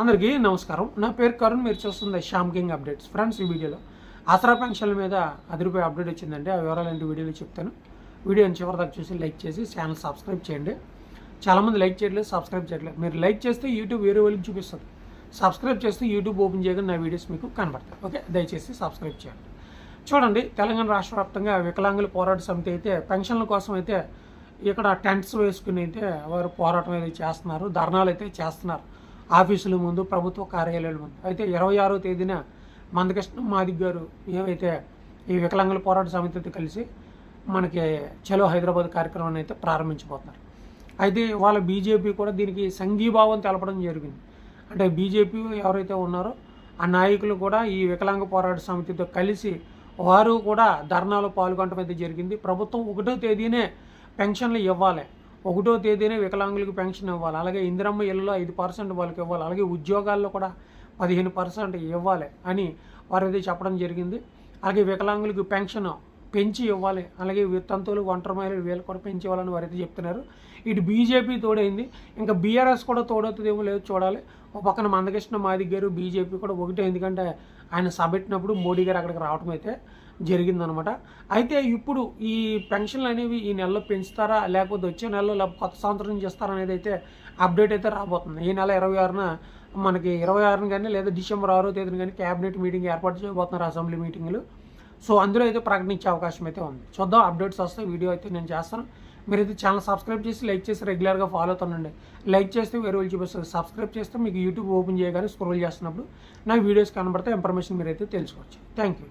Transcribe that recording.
అందరికీ నమస్కారం. నా పేరు కరుణ్ మీరు చూస్తుంది శ్యామ్ కింగ్ అప్డేట్స్. ఫ్రెండ్స్ ఈ వీడియోలో ఆసరా పెన్షన్ల మీద అదిరిపోయి అప్డేట్ వచ్చిందండి ఆ వివరాలు ఏంటి వీడియోలో చెప్తాను. వీడియోని చివరిదాకా చూసి లైక్ చేసి ఛానల్ సబ్స్క్రైబ్ చేయండి. చాలామంది లైక్ చేయట్లేదు సబ్స్క్రైబ్ చేయట్లేదు. మీరు లైక్ చేస్తే యూట్యూబ్ వేరే వాళ్ళకి చూపిస్తుంది. సబ్స్క్రైబ్ చేస్తే యూట్యూబ్ ఓపెన్ చేయగానే నా వీడియోస్ మీకు కనబడతాయి. ఓకే? దయచేసి సబ్స్క్రైబ్ చేయండి. చూడండి తెలంగాణ రాష్ట్ర వ్యాప్తంగా వికలాంగుల పోరాట సమితి అయితే పెన్షన్ల కోసం అయితే ఇక్కడ టెంట్స్ వేసుకుని అయితే వారు పోరాటం అయితే చేస్తున్నారు ధర్నాలు అయితే చేస్తున్నారు. ఆఫీసుల ముందు ప్రభుత్వ కార్యాలయాల ముందు. అయితే ఇరవై ఆరో తేదీన మందకృష్ణ మాదిక్ గారు ఏవైతే ఈ వికలాంగుల పోరాట సమితితో కలిసి మనకి చలో హైదరాబాద్ కార్యక్రమాన్ని అయితే ప్రారంభించబోతున్నారు. అయితే వాళ్ళ బీజేపీ కూడా దీనికి సంఘీభావం తెలపడం జరిగింది. అంటే బీజేపీ ఎవరైతే ఉన్నారో ఆ నాయకులు కూడా ఈ వికలాంగ పోరాట సమితితో కలిసి వారు కూడా ధర్నాలో పాల్గొనడం అయితే జరిగింది. ప్రభుత్వం ఒకటో తేదీనే పెన్షన్లు ఇవ్వాలి. ఒకటో తేదీనే వికలాంగులకు పెన్షన్ ఇవ్వాలి. అలాగే ఇందిరమ్మ ఇళ్ళలో ఐదు పర్సెంట్ వాళ్ళకి ఇవ్వాలి. అలాగే ఉద్యోగాల్లో కూడా పదిహేను పర్సెంట్ ఇవ్వాలి అని వారైతే చెప్పడం జరిగింది. అలాగే వికలాంగులకు పెన్షన్ పెంచి ఇవ్వాలి. అలాగే తంతువులు ఒంటరి మహిళలు వీళ్ళు కూడా పెంచి ఇవ్వాలని వారైతే చెప్తున్నారు. ఇటు బీజేపీ తోడైంది. ఇంకా బీఆర్ఎస్ కూడా తోడవుతుందేమో లేదో చూడాలి. ఒక పక్కన మందకృష్ణ మాదిక్ గారు బీజేపీ కూడా ఒకటే. ఎందుకంటే ఆయన సభెట్టినప్పుడు మోడీ గారు అక్కడికి రావడం అయితే జరిగిందనమాట. అయితే ఇప్పుడు ఈ పెన్షన్లు అనేవి ఈ నెలలో పెంచుతారా? లేకపోతే వచ్చే నెలలో లేకపోతే కొత్త సంవత్సరం నుంచి ఇస్తారా అనేది అయితే అప్డేట్ అయితే రాబోతుంది. ఈ నెల ఇరవై ఆరున మనకి ఇరవై ఆరున కానీ లేదా డిసెంబర్ ఆరో తేదీన కానీ క్యాబినెట్ మీటింగ్ ఏర్పాటు చేయబోతున్నారు అసెంబ్లీ మీటింగ్లు. సో అందులో అయితే ప్రకటించే అవకాశం అయితే ఉంది. చూద్దాం అప్డేట్స్ వస్తాయి వీడియో అయితే నేను చేస్తాను. మీరైతే ఛానల్ సబ్స్క్రైబ్ చేసి లైక్ చేసి రెగ్యులర్గా ఫాలో అవుతానండి లైక్ చేస్తే వేరే వాళ్ళు చూపిస్తారు. సబ్స్క్రైబ్ చేస్తే మీకు యూట్యూబ్ ఓపెన్ చేయగానే స్క్రోల్ చేస్తున్నప్పుడు నాకు వీడియోస్ కనబడితే ఇన్ఫర్మేషన్ మీరైతే తెలుసుకోవచ్చు. Thank you